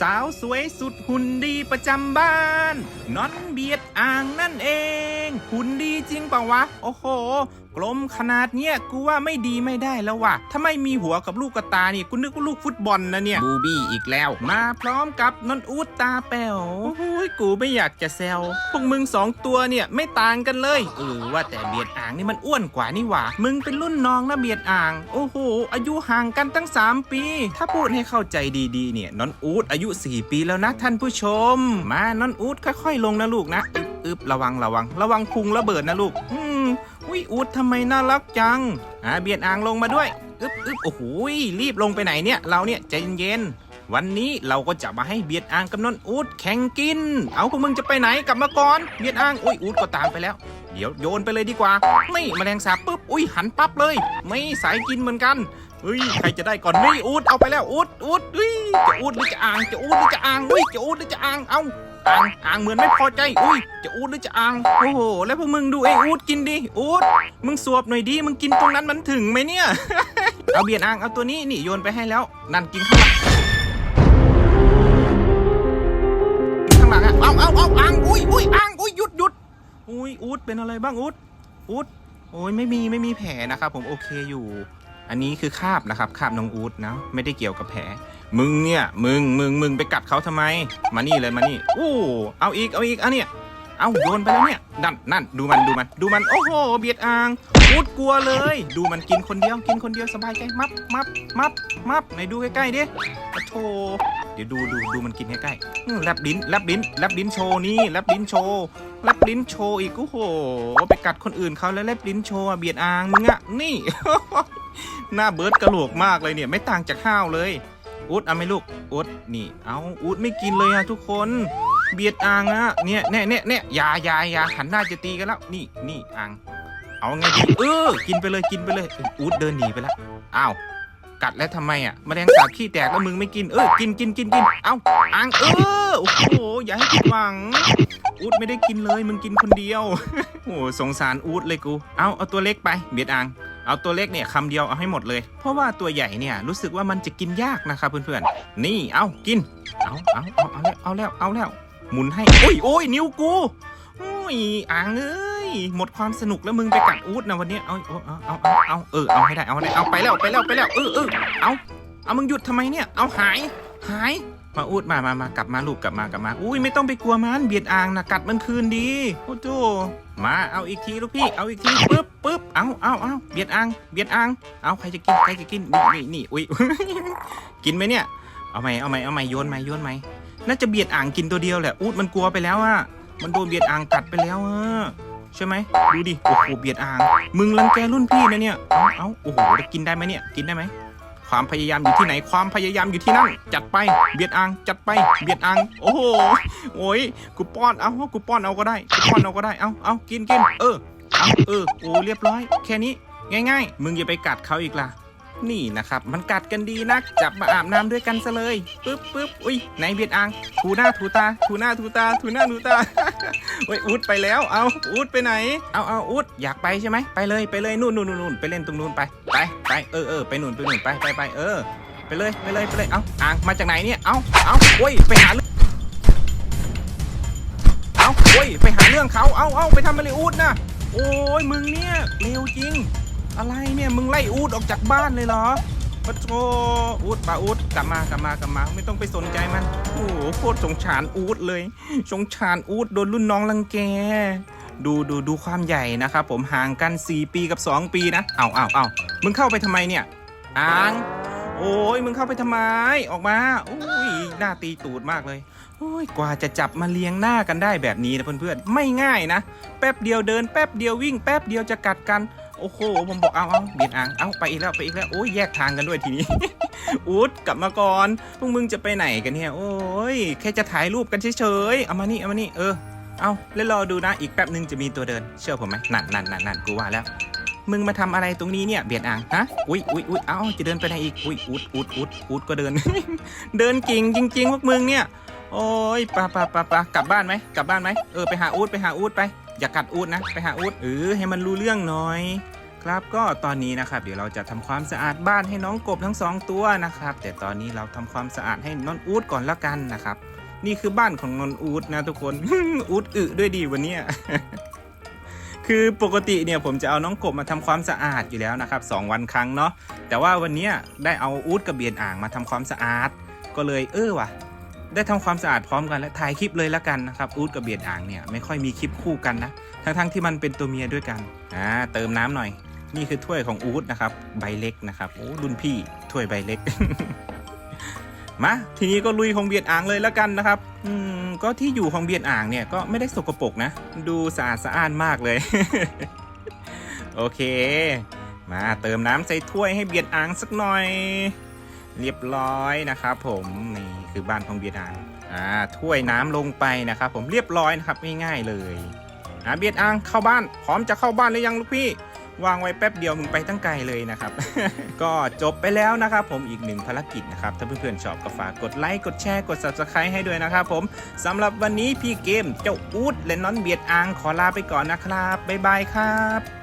สาวสวยสุดหุ่นดีประจำบ้านน้อนเบียดอ่างนั่นเอง หุ่นดีจริงเปล่าวะ โอ้โหกลมขนาดเนี้ยกูว่าไม่ดีไม่ได้แล้วว่ะถ้าไม่มีหัวกับลูกกระตานี่กูนึกว่าลูกฟุตบอลนะเนี่ยบูบี้อีกแล้ว มาพร้อมกับนนอูดตาแป๋วโอ้โหกูไม่อยากจะแซวพวกมึงสองตัวเนี่ยไม่ต่างกันเลยเออว่าแต่เบียดอ่างนี่มันอ้วนกว่านี่หว่า มึงเป็นรุ่นน้องนะเบียดอ่าง โอ้โห อายุห่างกันตั้ง 3 ปี ถ้าพูดให้เข้าใจดีๆ เนี่ยนนอูดอายุ 4 ปีแล้วนะท่านผู้ชม มานนอูดค่อยๆลงนะลูกนะอึบอึบระวังระวัง ระวังพุงระเบิดนะลูกอืม อุ้ยอูดทำไมน่ารักจังอ่าเบียดอ่างลงมาด้วยอึบอึบโอ้โหรีบลงไปไหนเนี่ย เราเนี่ยใจเย็นๆวันนี้เราก็จะมาให้เบียดอ่างกับนนอูดแข่งกิน เอาพวกมึงจะไปไหนกลับมาก่อนเบียดอ่างอุ้ยอูดก็ตามไปแล้ว เดี๋ยวโยนไปเลยดีกว่านี่แมลงสาบปุ๊บอุ้ยหันปั๊บเลย ไม่สายกินเหมือนกันเฮ้ยใครจะได้ก่อนนี่อูดเอาไปแล้วอูดอูดเฮ้ยจะอูดหรือจะอ่างจะอูดหรือจะอ่างอุ้ยจะอูดหรือจะอ่างเอา อ่างอ่างเหมือนไม่พอใจอุ้ยจะอูดหรือจะอ่างโอ้โหแล้วพวกมึงดูไอ้อูดกินดิอูดมึงสวบหน่อยดิมึงกินตรงนั้นมันถึงไหมเนี่ย เอาเบียดอ่างเอาตัวนี้นี่โยนไปให้แล้ว นั่นกินข้างหลังข้างหลังอะเอาเอาเอาอ่างอุ้ยอุ้ยอ่างอุ้ยหยุดหยุดอุ้ยอูดเป็นอะไรบ้างอูดอูดโอ้ยไม่มีไม่มีแผลนะครับผมโอเคอยู่ อันนี้คือคาบนะครับคาบน้องอูดนะไม่ได้เกี่ยวกับแผลมึงเนี่ยมึงมึงมึงไปกัดเขาทำไม มานี่เลยมานี่โอ้เอาอีกเอาอีกอันเนี้ยเอาโยนไปแล้วเนี่ยนั่นนั่นดูมันดูมัน ดูมันโอ้โหเบียดอ่างอูดกลัวเลย ดูมันกินคนเดียวกินคนเดียวสบายใจมับมับมับมับไหนดูใกล้ๆดิโอ้โธเดี๋ยวดูดูดูมันกินใกล้ๆอืมแลบลิ้นแลบลิ้นแลบลิ้นโชว์นี่แลบลิ้นโชว์แลบลิ้นโชว์อีกโอ้โหไปกัดคนอื่นเขาแล้วแลบลิ้นโชว์เบียดอ่างมึงอะนี่ หน้าเบิร์ดกระโหลกมากเลยเนี่ย ไม่ต่างจากข้าวเลยอูดเอาไหมลูกอูดนี่ เอาอูดไม่กินเลยอะทุกคน เบียดอ่างอะเนี่ยเนี่ยเนี่ยเนี่ยยายายาหันหน้าจะตีกันแล้ว นี่นี่อ่างเอาไงดีเออ กินไปเลยกินไปเลยอูดเดินหนีไปแล้วอ้าวกัดแล้วทำไมอะแมลงสาบขี้แตกแล้วมึงไม่กินเออกินกินกินกินเอาอ่างเออโอ้โหอย่าให้ผิดหวัง อูดไม่ได้กินเลย มึงกินคนเดียวโอ้โหสงสารอูดเลยกู เอาเอาตัวเล็กไปเบียดอ่าง เอาตัวเล็กเนี่ยคำเดียวเอาให้หมดเลย เพราะว่าตัวใหญ่เนี่ยรู้สึกว่ามันจะกินยากนะครับเพื่อนๆ นี่เอากิน เอาเอาเอาเอาแล้วเอาแล้วเอาแล้ว หมุนให้โอ้ยโอ้ยนิ้วกูโอ้ยอ่างเอ้ยหมดความสนุกแล้วมึงไปกัดอูดนะวันนี้เอาเอาเอาเอาเอาเอเอเอาให้ได้เอาให้ได้เอาไปแล้วไปแล้วไปแล้วเออเออเอาเอามึงหยุดทำไมเนี่ยเอาหายหาย มาอูดมามามากลับมาลูกกลับมากลับมา อุ้ยไม่ต้องไปกลัวมันเบียดอ่างนะกัดมันคืนดีโอ้โจมาเอาอีกทีลูกพี่เอาอีกทีปึ๊บปึ๊บเอาเอาเอาเบียดอ่างเบียดอ่างเอาใครจะกินใครจะกินนี่นี่นี่อุ้ยกินไหมเนี่ยเอาไหมเอาไหมเอาไหมโยนไหมโยนไหมน่าจะเบียดอ่างกินตัวเดียวแหละอูดมันกลัวไปแล้วอะมันโดนเบียดอ่างกัดไปแล้วอะใช่ไหมดูดิโอ้โหเบียดอ่าง มึงรังแกรุ่นพี่นะเนี่ยเอาเอาโอ้โหจะกินได้ไหมเนี่ยกินได้ไหม ความพยายามอยู่ที่ไหนความพยายามอยู่ที่นั่น จัดไปเบียดอังจัดไปเบียดอัง โอ้โหโอ้ยกูป้อนเอากูป้อนเอาก็ได้กูป้อนเอาก็ได้เอาเอากินกินเออเอาเออโอ้เรียบร้อย แค่นี้ ง่าย ๆ มึงอย่าไปกัดเขาอีกล่ะ นี่นะครับ มันกัดกันดีนัก จับมาอาบน้ำด้วยกันซะเลยปึ๊บปึ๊บอุ้ยไหนเบียดอ่างถูหน้าถูตา ถูหน้าถูตา ถูหน้าถูตาเฮ้ยอูดไปแล้ว เอาอูดไปไหน เอาเอาอูดอยากไปใช่ไหมไปเลยไปเลยนู่นนู่นนู่นไปเล่นตรงนู้นไปไปไปเออเออไปนู่นไปนู่นไปไปไปเออ ไปเลยไปเลยไปเลยเอาอ่างมาจากไหนเนี่ยเอาเอาโอ้ยไปหาเองเอาโอ้ยไปหาเรื่องเขาเอาเอาไปทำอะไรอูดนะโอ้ยมึงเนี่ยเร็วจริง อะไรเนี่ยมึงไล่อูดออกจากบ้านเลยเหรอปะโถอูดปะอูดกลับมากลับมากลับมา ไม่ต้องไปสนใจมันโอ้โหโคตรสงสารอูดเลยสงสารอูดโดนรุ่นน้องรังแกดูดูดูความใหญ่นะครับผมห่างกัน 4 ปีกับ 2 ปีนะเอาเอาเอามึงเข้าไปทำไมเนี่ยอ่าง โอ้ยมึงเข้าไปทำไมออกมาโอ้ยหน้าตีตูดมากเลยโอ้ยกว่าจะจับมาเลี้ยงหน้ากันได้แบบนี้นะเพื่อนๆไม่ง่ายนะ แป๊บเดียวเดินแป๊บเดียววิ่งแป๊บเดียวจะกัดกัน โอ้โหผมบอกเอาเอาเบียดอ่างเอาไปอีกแล้วไปอีกแล้วโอ้ยแยกทางกันด้วยทีนี้อูดกลับมาก่อนพวกมึงจะไปไหนกันเนี่ยโอ้ยแค่จะถ่ายรูปกันเฉยๆเอามานี่เอามานี่เออเอาแล้วรอดูนะอีกแป๊บหนึ่งจะมีตัวเดินเชื่อผมไหมนั่นนั่นนั่นนั่นกูว่าแล้ว มึงมาทำอะไรตรงนี้เนี่ยเบียดอ่างฮะอุ้ยอุ้ยอุ้ยเอาจะเดินไปไหนอีกอุ้ยอุดอุดอุดอุดก็เดิน เดินเก่งจริง ๆ พวกมึงเนี่ยโอ้ยปะปะปะปะกลับบ้านไหมกลับบ้านไหมเออไปหาอูดไปหาอูดไป อย่ากัดอูดนะ ไปหาอูดเออให้มันรู้เรื่องหน่อย ครับก็ตอนนี้นะครับ เดี๋ยวเราจะทำความสะอาดบ้านให้น้องกบทั้งสองตัวนะครับ แต่ตอนนี้เราทำความสะอาดให้นนอูดก่อนละกันนะครับ นี่คือบ้านของนนอูดนะทุกคนอูดอึด้วยดีวันนี้คือปกติเนี่ยผมจะเอาน้องกบมาทำความสะอาดอยู่แล้วนะครับสองวันครั้งเนาะแต่ว่าวันนี้ได้เอาอูดกับเบียนอ่างมาทำความสะอาด ก็เลยเออว่ะ ได้ทำความสะอาดพร้อมกันและถ่ายคลิปเลยละกันนะครับอูดกับเบียนอ่างเนี่ยไม่ค่อยมีคลิปคู่กันนะทั้งๆที่มันเป็นตัวเมียด้วยกันอ่าเติมน้ำหน่อย นี่คือถ้วยของอูดนะครับใบเล็กนะครับโอ้รุ่นพี่ถ้วยใบเล็กมาทีนี้ก็ลุยของเบียดอ่างเลยล้วกันนะครับอืมก็ที่อยู่ของเบียดอ่างเนี่ยก็ไม่ได้สกปรกนะ ดูสะอาดสะอ้านมากเลย โอเค มาเติมน้ำใส่ถ้วยให้เบียดอ่างสักหน่อย เรียบร้อยนะครับผมนี่ คือบ้านของเบียดอ่างอ่าถ้วยน้ำลงไปนะครับ ผมเรียบร้อยนะครับง่ายๆเลยอ่าเบียดอ่างเข้าบ้านพร้อมจะเข้าบ้านหรือยังลูกพี่วางไว้แป๊บเดียวมึงไปตั้งไกลเลยนะครับ ก็จบไปแล้วนะครับ ผมอีกหนึ่งภารกิจนะครับ ถ้าเพื่อนๆชอบก็ฝากกดไลค์กดแชร์กด subscribe ให้ด้วยนะครับผมสำหรับวันนี้พี่เกมเจ้าอูดและน้อนเบียดอ่างขอลาไปก่อนนะครับบ๊ายบายครับ